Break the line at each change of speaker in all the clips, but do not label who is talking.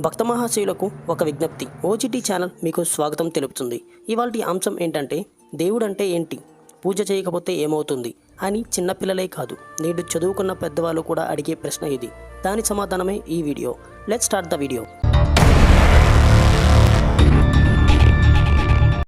భక్త మహాశయులకు ఒక విజ్ఞప్తి. ఓజిటి ఛానల్ మీకు స్వాగతం తెలుపుతుంది. ఇవాళ అంశం ఏంటంటే దేవుడంటే ఏంటి? పూజ చేయకపోతే ఏమవుతుంది? అని చిన్నపిల్లలే కాదు నేడు చదువుకున్న పెద్దవాళ్ళు కూడా అడిగే ప్రశ్న ఇది. దాని సమాధానమే ఈ video. Let start the video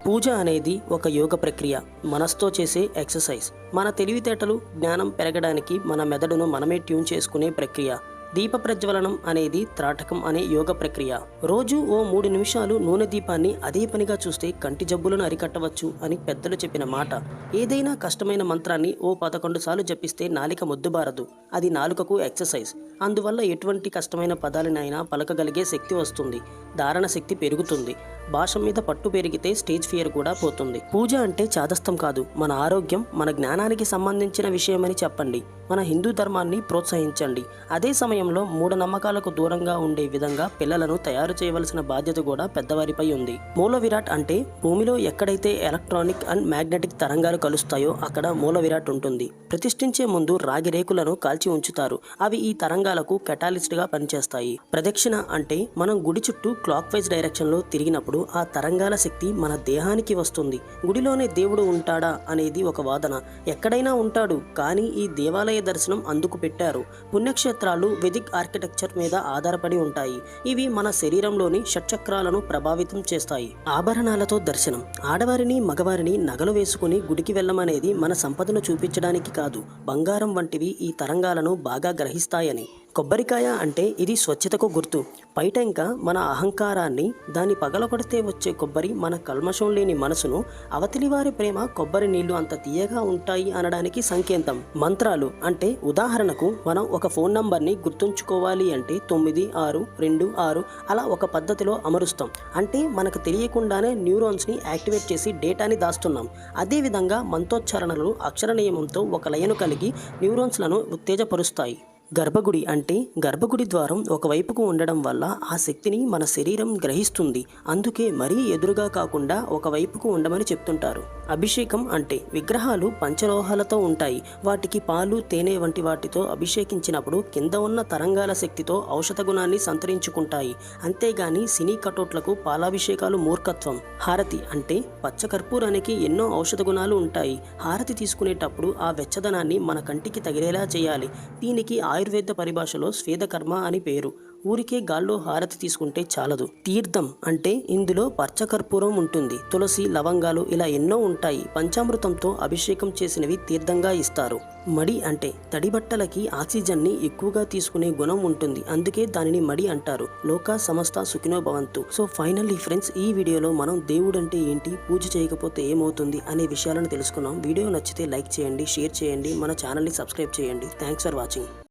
పూజ అనేది ఒక యోగ ప్రక్రియ. మనస్తో చేసే ఎక్సర్సైజ్. మన తెలివితేటలు జ్ఞానం పెరగడానికి మన మెదడును మనమే ట్యూన్ చేసుకునే ప్రక్రియ. దీప ప్రజ్వలనం అనేది త్రాటకం అనే యోగ ప్రక్రియ. రోజు ఓ మూడు నిమిషాలు నూనె దీపాన్ని అదే పనిగా చూస్తే కంటి జబ్బులను అరికట్టవచ్చు అని పెద్దలు చెప్పిన మాట. ఏదైనా కష్టమైన మంత్రాన్ని ఓ పదకొండు సార్లు జపిస్తే నాలిక మొద్దుబారదు. అది నాలుకకు ఎక్సర్సైజ్. అందువల్ల ఎటువంటి కష్టమైన పదాలనైనా పలకగలిగే శక్తి వస్తుంది. ధారణ శక్తి పెరుగుతుంది. భాష మీద పట్టు పెరిగితే స్టేజ్ ఫియర్ కూడా పోతుంది. పూజ అంటే చాదస్తం కాదు. మన ఆరోగ్యం మన జ్ఞానానికి సంబంధించిన విషయమని చెప్పండి. మన హిందూ ధర్మాన్ని ప్రోత్సహించండి. అదే సమయంలో మూఢనమ్మకాలకు దూరంగా ఉండే విధంగా పిల్లలను తయారు చేయవలసిన బాధ్యత కూడా పెద్దవారిపై ఉంది. మూల విరాట్ అంటే భూమిలో ఎక్కడైతే ఎలక్ట్రానిక్ అండ్ మ్యాగ్నెటిక్ తరంగాలు కలుస్తాయో అక్కడ మూల విరాట్ ఉంటుంది. ప్రతిష్ఠించే ముందు రాగి రేకులను కాల్చి ఉంచుతారు. అవి ఈ తరంగాలకు కెటాలిస్ట్గా పనిచేస్తాయి. ప్రదక్షిణ అంటే మనం గుడి చుట్టూ క్లాక్ వైజ్ డైరెక్షన్లో తిరిగినప్పుడు ఆ తరంగాల శక్తి మన దేహానికి వస్తుంది. గుడిలోనే దేవుడు ఉంటాడా అనేది ఒక వాదన. ఎక్కడైనా ఉంటాడు కానీ ఈ దేవాలయ దర్శనం అందుకు పెట్టారు. పుణ్యక్షేత్రాలు వెదిక్ ఆర్కిటెక్చర్ మీద ఆధారపడి ఉంటాయి. ఇవి మన శరీరంలోని షట్చక్రాలను ప్రభావితం చేస్తాయి. ఆభరణాలతో దర్శనం. ఆడవారిని మగవారిని నగలు వేసుకుని గుడికి వెళ్ళమనేది మన సంపదను చూపించడానికి కాదు బంగారం వంటివి ఈ తరంగాలను బాగా గ్రహిస్తాయని. కొబ్బరికాయ అంటే ఇది స్వచ్ఛతకు గుర్తు. బయట ఇంకా మన అహంకారాన్ని దాన్ని పగలగొడితే వచ్చే కొబ్బరి మన కల్మషం లేని మనసును అవతలి వారి ప్రేమ కొబ్బరి నీళ్ళు అంత తీయగా ఉంటాయి అనడానికి సంకేతం. మంత్రాలు అంటే ఉదాహరణకు మనం ఒక ఫోన్ నంబర్ని గుర్తుంచుకోవాలి అంటే తొమ్మిది ఆరు రెండు ఆరు అలా ఒక పద్ధతిలో అమరుస్తాం. అంటే మనకు తెలియకుండానే న్యూరాన్స్ని యాక్టివేట్ చేసి డేటాని దాస్తున్నాం. అదేవిధంగా మంత్రోచ్చారణలు అక్షర నియమంతో ఒక లయను కలిగి న్యూరాన్స్లను ఉత్తేజపరుస్తాయి. గర్భగుడి అంటే గర్భగుడి ద్వారం ఒకవైపుకు ఉండడం వల్ల ఆ శక్తిని మన శరీరం గ్రహిస్తుంది. అందుకే మరీ ఎదురుగా కాకుండా ఒకవైపుకు ఉండమని చెప్తుంటారు. అభిషేకం అంటే విగ్రహాలు పంచలోహాలతో ఉంటాయి. వాటికి పాలు తేనె వంటి వాటితో అభిషేకించినప్పుడు కింద ఉన్న తరంగాల శక్తితో ఔషధ గుణాన్ని సంతరించుకుంటాయి. అంతేగాని సినీ కటోట్లకు పాలాభిషేకాలు మూర్ఖత్వం. హారతి అంటే పచ్చకర్పూరానికి ఎన్నో ఔషధ గుణాలు ఉంటాయి. హారతి తీసుకునేటప్పుడు ఆ వెచ్చదనాన్ని మన కంటికి తగిలేలా చేయాలి. దీనికి ఆయుర్వేద పరిభాషలో స్వేదకర్మ అని పేరు. ఊరికే గాల్లో హారతి తీసుకుంటే చాలదు. తీర్థం అంటే ఇందులో పచ్చకర్పూరం ఉంటుంది. తులసి లవంగాలు ఇలా ఎన్నో ఉంటాయి. పంచామృతంతో అభిషేకం చేసినవి తీర్థంగా ఇస్తారు. మడి అంటే తడి బట్టలకి ఆక్సిజన్ని ఎక్కువగా తీసుకునే గుణం ఉంటుంది. అందుకే దానిని మడి అంటారు. లోక సమస్త సుఖినోభవంతు సో ఫైనల్లీ ఫ్రెండ్స్ ఈ వీడియోలో మనం దేవుడంటే ఏంటి పూజ చేయకపోతే ఏమవుతుంది అనే విషయాలను తెలుసుకున్నాం. వీడియో నచ్చితే లైక్ చేయండి షేర్ చేయండి మన ఛానల్ని సబ్స్క్రైబ్ చేయండి. Thanks for watching.